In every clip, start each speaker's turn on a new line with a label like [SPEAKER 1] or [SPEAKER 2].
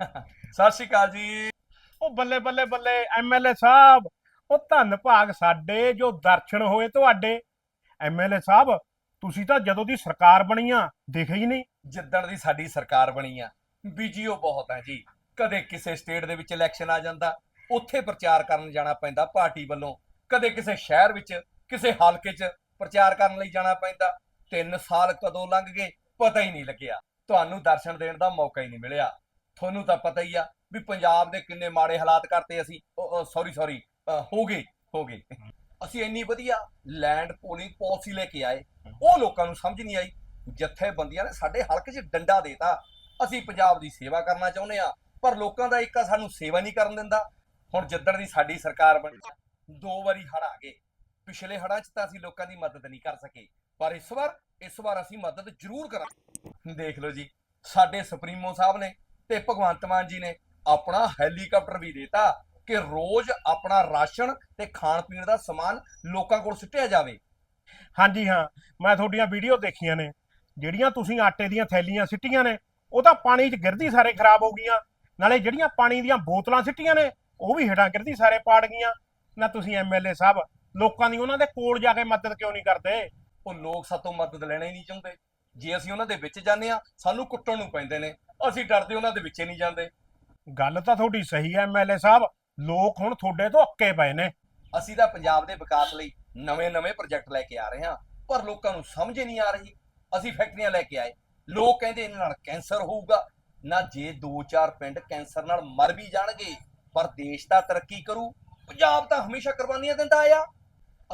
[SPEAKER 1] ਸਤਿ ਸ਼੍ਰੀ ਅਕਾਲ ਜੀ।
[SPEAKER 2] ਉਹ ਬੱਲੇ ਬੱਲੇ ਬੱਲੇ ਐਮਐਲਏ ਸਾਹਿਬ, ਉਹ ਧੰਨ ਭਾਗ ਸਾਡੇ ਜੋ ਦਰਸ਼ਨ ਹੋਏ ਤੁਹਾਡੇ। ਐਮਐਲਏ ਸਾਹਿਬ, ਤੁਸੀਂ ਤਾਂ ਜਦੋਂ ਦੀ ਸਰਕਾਰ ਬਣੀ ਆ ਦੇਖੇ ਹੀ ਨਹੀਂ।
[SPEAKER 1] ਜਿੱਦਣ ਦੀ ਸਾਡੀ ਸਰਕਾਰ ਬਣੀ ਆ ਬੀਜੀਓ ਬਹੁਤ ਹੈ ਜੀ। ਕਦੇ ਕਿਸੇ ਸਟੇਟ ਦੇ ਵਿੱਚ ਇਲੈਕਸ਼ਨ ਆ ਜਾਂਦਾ, ਉੱਥੇ ਪ੍ਰਚਾਰ ਕਰਨ ਜਾਣਾ ਪੈਂਦਾ ਪਾਰਟੀ ਵੱਲੋਂ। ਕਦੇ ਕਿਸੇ ਸ਼ਹਿਰ ਵਿੱਚ, ਕਿਸੇ ਹਲਕੇ 'ਚ ਪ੍ਰਚਾਰ ਕਰਨ ਲਈ ਜਾਣਾ ਪੈਂਦਾ। 3 ਸਾਲ ਕਦੋਂ ਲੰਘ ਗਏ, ਪਤਾ ਹੀ ਨਹੀਂ ਲੱਗਿਆ। ਤੁਹਾਨੂੰ ਦਰਸ਼ਨ ਦੇਣ ਦਾ ਮੌਕਾ ਹੀ ਨਹੀਂ ਮਿਲਿਆ। ਤੁਹਾਨੂੰ ਤਾਂ ਪਤਾ ਹੀ ਆ ਵੀ ਪੰਜਾਬ ਦੇ ਕਿੰਨੇ ਮਾੜੇ ਹਾਲਾਤ ਕਰਤੇ ਅਸੀਂ। ਸੌਰੀ ਸੌਰੀ ਹੋ ਗਏ ਹੋ ਗਏ। ਅਸੀਂ ਇੰਨੀ ਵਧੀਆ ਲੈਂਡ ਪੋਲਿੰਗ ਪਾਲਿਸੀ ਲੈ ਕੇ ਆਏ। ਉਹ ਲੋਕਾਂ ਨੂੰ ਸਮਝ ਨਹੀਂ ਆਈ। ਜਥੇਬੰਦੀਆਂ ਨੇ ਸਾਡੇ ਹਲਕੇ 'ਚ ਡੰਡਾ ਦੇਤਾ। ਅਸੀਂ ਪੰਜਾਬ ਦੀ ਸੇਵਾ ਕਰਨਾ ਚਾਹੁੰਦੇ ਆ ਪਰ ਲੋਕਾਂ ਦਾ ਇੱਕਾ ਸਾਨੂੰ ਸੇਵਾ ਨਹੀਂ ਕਰਨ ਦਿੰਦਾ। ਹੁਣ ਜਿੱਦਣ ਦੀ ਸਾਡੀ ਸਰਕਾਰ ਬਣੀ, ਦੋ ਵਾਰੀ ਹੜ ਆ ਗਏ। ਪਿਛਲੇ ਹੜਾਂ 'ਚ ਤਾਂ ਅਸੀਂ ਲੋਕਾਂ ਦੀ ਮਦਦ ਨਹੀਂ ਕਰ ਸਕੇ। ਪਰ ਇਸ ਵਾਰ ਇਸ ਵਾਰ ਅਸੀਂ ਮਦਦ ਜ਼ਰੂਰ ਕਰਾਂਗੇ। ਦੇਖ ਲਓ ਜੀ, ਸਾਡੇ ਸੁਪਰੀਮੋ ਸਾਹਿਬ ਨੇ ਤੇ ਭਗਵੰਤ ਮਾਨ ਜੀ ਨੇ ਆਪਣਾ ਹੈਲੀਕਾਪਟਰ ਵੀ ਦੇਤਾ ਕਿ ਰੋਜ਼ ਆਪਣਾ ਰਾਸ਼ਨ ਤੇ ਖਾਣ ਪੀਣ ਦਾ ਸਮਾਨ ਲੋਕਾਂ ਕੋਲ ਸੁੱਟਿਆ ਜਾਵੇ।
[SPEAKER 2] ਹਾਂਜੀ ਹਾਂ ਮੈਂ ਤੁਹਾਡੀਆਂ ਵੀਡੀਓ ਦੇਖੀਆਂ ਨੇ ਜਿਹੜੀਆਂ ਤੁਸੀਂ ਆਟੇ ਦੀਆਂ ਥੈਲੀਆਂ ਸਿੱਟੀਆਂ ਨੇ ਉਹ ਤਾਂ ਪਾਣੀ 'ਚ ਗਿਰਦੀ ਸਾਰੇ ਖਰਾਬ ਹੋ ਗਈਆਂ ਨਾਲੇ ਜਿਹੜੀਆਂ ਪਾਣੀ ਦੀਆਂ ਬੋਤਲਾਂ ਸਿੱਟੀਆਂ ਨੇ ਉਹ ਵੀ ਹੇਠਾਂ ਗਿਰਦੀ ਸਾਰੇ ਪਾੜ ਗਈਆਂ। ਨਾ ਤੁਸੀਂ ਐਮਐਲਏ ਸਾਹਿਬ ਲੋਕਾਂ ਦੀ ਉਹਨਾਂ ਦੇ ਕੋਲ ਜਾ ਕੇ ਮਦਦ ਕਿਉਂ ਨਹੀਂ ਕਰਦੇ?
[SPEAKER 1] ਉਹ ਲੋਕ ਸਾਤੋਂ ਮਦਦ ਲੈਣਾ ਹੀ ਨਹੀਂ ਚਾਹੁੰਦੇ। ਜੇ ਅਸੀਂ ਉਹਨਾਂ ਦੇ ਵਿੱਚ ਜਾਂਦੇ ਆ ਸਾਨੂੰ ਕੁੱਟਣ ਨੂੰ ਪੈਂਦੇ ਨੇ। ਅਸੀਂ ਡਰਦੇ ਉਹਨਾਂ ਦੇ ਵਿੱਚ ਨਹੀਂ ਜਾਂਦੇ।
[SPEAKER 2] ਗੱਲ ਤਾਂ ਤੁਹਾਡੀ ਸਹੀ ਹੈ ਐਮਐਲਏ ਸਾਹਿਬ ਲੋਕ ਹੁਣ ਤੁਹਾਡੇ ਤੋਂ ਅੱਕੇ ਪਏ ਨੇ।
[SPEAKER 1] ਅਸੀਂ ਤਾਂ ਪੰਜਾਬ ਦੇ ਵਿਕਾਸ ਲਈ ਨਵੇਂ-ਨਵੇਂ ਪ੍ਰੋਜੈਕਟ ਲੈ ਕੇ ਆ ਰਹੇ ਹਾਂ ਪਰ ਲੋਕਾਂ ਨੂੰ ਸਮਝ ਹੀ ਨਹੀਂ ਆ ਰਹੀ। ਅਸੀਂ ਫੈਕਟਰੀਆਂ ਲੈ ਕੇ ਆਏ। ਲੋਕ ਕਹਿੰਦੇ ਇਹਨਾਂ ਨਾਲ ਕੈਂਸਰ ਹੋਊਗਾ। ਨਾ ਜੇ 2-4 ਪਿੰਡ ਕੈਂਸਰ ਨਾਲ ਮਰ ਵੀ ਜਾਣਗੇ ਪਰ ਦੇਸ਼ ਤਾਂ ਤਰੱਕੀ ਕਰੂ। ਪੰਜਾਬ ਤਾਂ ਹਮੇਸ਼ਾ ਕੁਰਬਾਨੀਆਂ ਦਿੰਦਾ ਆਇਆ।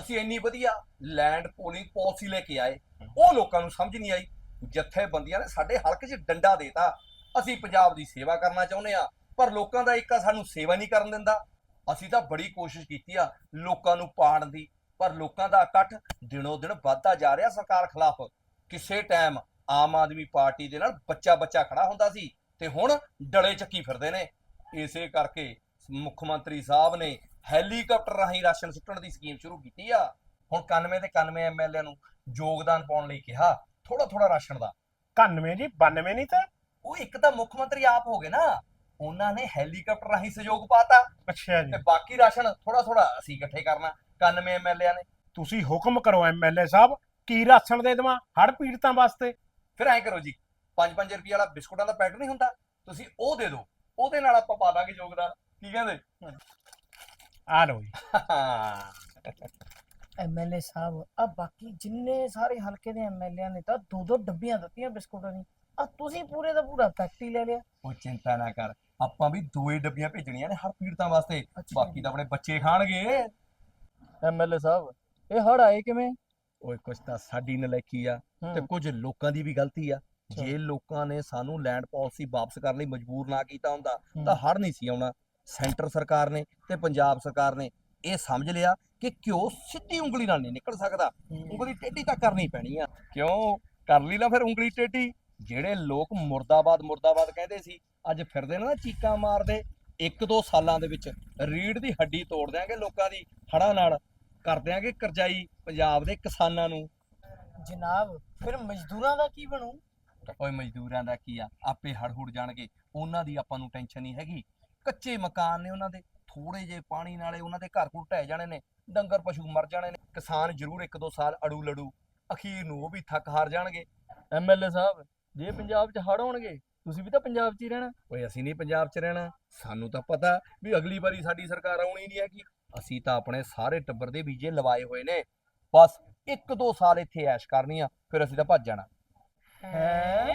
[SPEAKER 1] ਅਸੀਂ ਇੰਨੀ ਵਧੀਆ ਲੈਂਡ ਪੋਲਿੰਗ ਪਾਲਿਸੀ ਲੈ ਕੇ ਆਏ। ਉਹ ਲੋਕਾਂ ਨੂੰ ਸਮਝ ਨਹੀਂ ਆਈ। ਜਥੇਬੰਦੀਆਂ ਨੇ ਸਾਡੇ ਹਲਕੇ 'ਚ ਡੰਡਾ ਦੇਤਾ। ਅਸੀਂ ਪੰਜਾਬ ਦੀ ਸੇਵਾ ਕਰਨਾ ਚਾਹੁੰਦੇ ਆ ਪਰ ਲੋਕਾਂ ਦਾ ਇੱਕਾ ਸਾਨੂੰ ਸੇਵਾ ਨਹੀਂ ਕਰਨ ਦਿੰਦਾ। ਅਸੀਂ ਤਾਂ ਬੜੀ ਕੋਸ਼ਿਸ਼ ਕੀਤੀ ਆ ਲੋਕਾਂ ਨੂੰ ਪਾੜਨ ਦੀ, ਪਰ ਲੋਕਾਂ ਦਾ ਇਕੱਠ ਦਿਨੋ ਦਿਨ ਵੱਧਦਾ ਜਾ ਰਿਹਾ ਸਰਕਾਰ ਖਿਲਾਫ। ਕਿਸੇ ਟਾਈਮ ਆਮ ਆਦਮੀ ਪਾਰਟੀ ਦੇ ਨਾਲ ਬੱਚਾ ਬੱਚਾ ਖੜਾ ਹੁੰਦਾ ਸੀ ਤੇ ਹੁਣ ਡਲੇ ਚੱਕੀ ਫਿਰਦੇ ਨੇ। ਇਸੇ ਕਰਕੇ ਮੁੱਖ ਮੰਤਰੀ ਸਾਹਿਬ ਨੇ ਹੈਲੀਕਾਪਟਰ ਰਾਹੀਂ ਰਾਸ਼ਨ ਸੁੱਟਣ ਦੀ ਸਕੀਮ ਸ਼ੁਰੂ ਕੀਤੀ ਆ। ਹੁਣ 91 ਤੇ 91 ਐਮਐਲਏ ਨੂੰ ਯੋਗਦਾਨ ਪਾਉਣ ਲਈ ਕਿਹਾ ਥੋੜਾ ਥੋੜਾ ਰਾਸ਼ਨ ਦਾ।
[SPEAKER 2] 91 ਜੀ 92 ਨਹੀਂ ਤਾਂ
[SPEAKER 1] ਉਹ ਇੱਕ ਤਾਂ ਮੁੱਖ ਮੰਤਰੀ ਆਪ ਹੋ ਗਏ ਨਾ। ਉਹਨਾਂ ਨੇ ਹੈਲੀਕਾਪਟਰ ਰਾਹੀਂ ਸਹਿਯੋਗ ਪਾਤਾ।
[SPEAKER 2] ਅੱਛਾ ਜੀ।
[SPEAKER 1] ਤੇ ਬਾਕੀ ਰਾਸ਼ਨ ਥੋੜਾ ਥੋੜਾ ਅਸੀਂ ਇਕੱਠੇ ਕਰਨਾ 91 ਐਮਐਲਏਆਂ ਨੇ।
[SPEAKER 2] ਤੁਸੀਂ ਹੁਕਮ ਕਰੋ ਐਮਐਲਏ ਸਾਹਿਬ ਕੀ ਰਾਸ਼ਨ ਦੇ ਦੇਵਾਂ? ਹੜ ਪੀੜਤਾਂ ਵਾਸਤੇ।
[SPEAKER 1] ਫਿਰ ਐਂ ਕਰੋ ਜੀ 5-5 ਰੁਪਏ ਵਾਲਾ ਬਿਸਕੁਟਾਂ ਦਾ ਪੈਕਟ ਨਹੀਂ ਹੁੰਦਾ ਤੁਸੀਂ ਉਹ ਦੇ ਦਿਓ। ਉਹਦੇ ਨਾਲ ਆਪਾਂ ਪਾ ਦਾਂਗੇ ਯੋਗਦਾਨ। ਕੀ ਕਹਿੰਦੇ?
[SPEAKER 2] ਆ ਲਓ ਜੀ।
[SPEAKER 3] ਐਮਐਲਏ ਸਾਹਿਬ ਆ ਬਾਕੀ ਜਿੰਨੇ ਸਾਰੇ ਹਲਕੇ ਦੇ ਐਮਐਲਏ ਨੇ ਤਾਂ ਦੋ ਦੋ ਡੱਬੀਆਂ ਦਿੱਤੀਆਂ ਬਿਸਕੁਟਾਂ ਦੀ। ਆ ਤੁਸੀਂ ਪੂਰੇ ਦਾ ਪੂਰਾ ਪੈਕਟ ਹੀ ਲੈ ਲਿਆ।
[SPEAKER 1] ਉਹ ਚਿੰਤਾ ਨਾ ਕਰ। ਆਪਾਂ ਵੀ ਦੋਏ ਡੱਬੀਆਂ ਭੇਜਣੀਆਂ ਨੇ ਹਰ ਪੀੜਤਾਂ ਵਾਸਤੇ।
[SPEAKER 3] ਅੱਛਾ।
[SPEAKER 1] ਬਾਕੀ ਤਾਂ ਆਪਣੇ ਬੱਚੇ ਖਾਣਗੇ।
[SPEAKER 3] ਐਮਐਲਏ ਸਾਹਿਬ ਇਹ ਹੜ ਆਏ ਕਿਵੇਂ?
[SPEAKER 1] ਓਏ ਕੁਛ ਤਾਂ ਸਾਡੀ ਨਲਾਇਕੀ ਆ ਤੇ
[SPEAKER 3] ਹੂੰ,
[SPEAKER 1] ਕੁਝ ਲੋਕਾਂ ਦੀ ਵੀ ਗਲਤੀ ਆ।
[SPEAKER 3] ਅੱਛਾ।
[SPEAKER 1] ਜੇ ਲੋਕਾਂ ਨੇ ਸਾਨੂੰ ਲੈਂਡ ਪਾਲਿਸੀ ਵਾਪਸ ਕਰਨ ਲਈ ਮਜਬੂਰ ਨਾ ਕੀਤਾ ਹੁੰਦਾ
[SPEAKER 3] ਹੂੰ।
[SPEAKER 1] ਤਾਂ ਹੜ ਨਹੀਂ ਸੀ ਆਉਣਾ। ਸੈਂਟਰ ਸਰਕਾਰ ਨੇ ਤੇ ਪੰਜਾਬ ਸਰਕਾਰ ਨੇ ਇਹ ਸਮਝ ਲਿਆ ਕਿ ਘਿਓ ਸਿੱਧੀ ਉਂਗਲੀ ਨਾਲ ਨਹੀਂ ਨਿਕਲ ਸਕਦਾ। ਉਂਗਲੀ ਟੇਢੀ ਤਾਂ ਕਰਨੀ ਪੈਣੀ ਆ। ਕਿਉਂ? ਕਰ ਲਈ ਨਾ ਫਿਰ ਉਂਗਲੀ ਟੇਢੀ। ਜਿਹੜੇ ਲੋਕ ਮੁਰਦਾਬਾਦ ਮੁਰਦਾਬਾਦ ਕਹਿੰਦੇ ਸੀ ਅੱਜ ਫਿਰਦੇ ਨੇ ਨਾ ਚੀਕਾਂ ਮਾਰਦੇ ਇੱਕ ਦੋ ਸਾਲਾਂ ਦੇ ਵਿੱਚ ਰੀੜ ਦੀ ਹੱਡੀ ਤੋੜ ਦਿਆਂਗੇ ਲੋਕਾਂ ਦੀ ਹੜਾਂ ਨਾਲ ਕਰ ਦਿਆਂਗੇ ਕਰਜ਼ਾਈ ਪੰਜਾਬ ਦੇ ਕਿਸਾਨਾਂ ਨੂੰ।
[SPEAKER 3] ਜਨਾਬ ਫਿਰ ਮਜ਼ਦੂਰਾਂ ਦਾ ਕੀ ਬਣੂ?
[SPEAKER 1] ਓਏ ਮਜ਼ਦੂਰਾਂ ਦਾ ਕੀ ਆ? ਆਪੇ ਹੜ ਹੁੜ ਜਾਣਗੇ ਉਹਨਾਂ ਦੀ ਆਪਾਂ ਨੂੰ ਟੈਨਸ਼ਨ ਨਹੀਂ ਹੈਗੀ। ਕੱਚੇ ਮਕਾਨ ਨੇ ਉਹਨਾਂ ਦੇ ਥੋੜੇ ਜੇ ਪਾਣੀ ਨਾਲੇ ਉਹਨਾਂ ਦੇ ਘਰ ਘੁਰ ਢਹਿ ਜਾਣੇ ਨੇ ਡੰਗਰ ਪਸ਼ੂ ਮਰ ਜਾਣੇ ਨੇ। ਕਿਸਾਨ ਜ਼ਰੂਰ ਇੱਕ ਦੋ ਸਾਲ ਅੜੂ ਲੜੂ ਅਖੀਰ ਨੂੰ ਉਹ ਵੀ ਥੱਕ ਹਾਰ ਜਾਣਗੇ।
[SPEAKER 3] ਐਮਐਲਏ ਸਾਹਿਬ ਜੇ ਪੰਜਾਬ 'ਚ ਹੜ ਹੋਣਗੇ ਤੁਸੀਂ ਵੀ ਤਾਂ ਪੰਜਾਬ 'ਚ ਹੀ ਰਹਿਣਾ।
[SPEAKER 1] ਓਏ ਅਸੀਂ ਨਹੀਂ ਪੰਜਾਬ 'ਚ ਰਹਿਣਾ। ਸਾਨੂੰ ਤਾਂ ਪਤਾ ਵੀ ਅਗਲੀ ਵਾਰੀ ਸਾਡੀ ਸਰਕਾਰ ਆਉਣੀ ਨਹੀਂ ਹੈਗੀ। ਅਸੀਂ ਤਾਂ ਆਪਣੇ ਸਾਰੇ ਟੱਬਰ ਦੇ ਵੀਜ਼ੇ ਲਵਾਏ ਹੋਏ ਨੇ। ਬਸ ਇੱਕ ਦੋ ਸਾਲ ਇੱਥੇ ਐਸ਼ ਕਰਨੀ ਆ ਫਿਰ ਅਸੀਂ ਤਾਂ ਭੱਜ ਜਾਣਾ।
[SPEAKER 3] ਹੈ?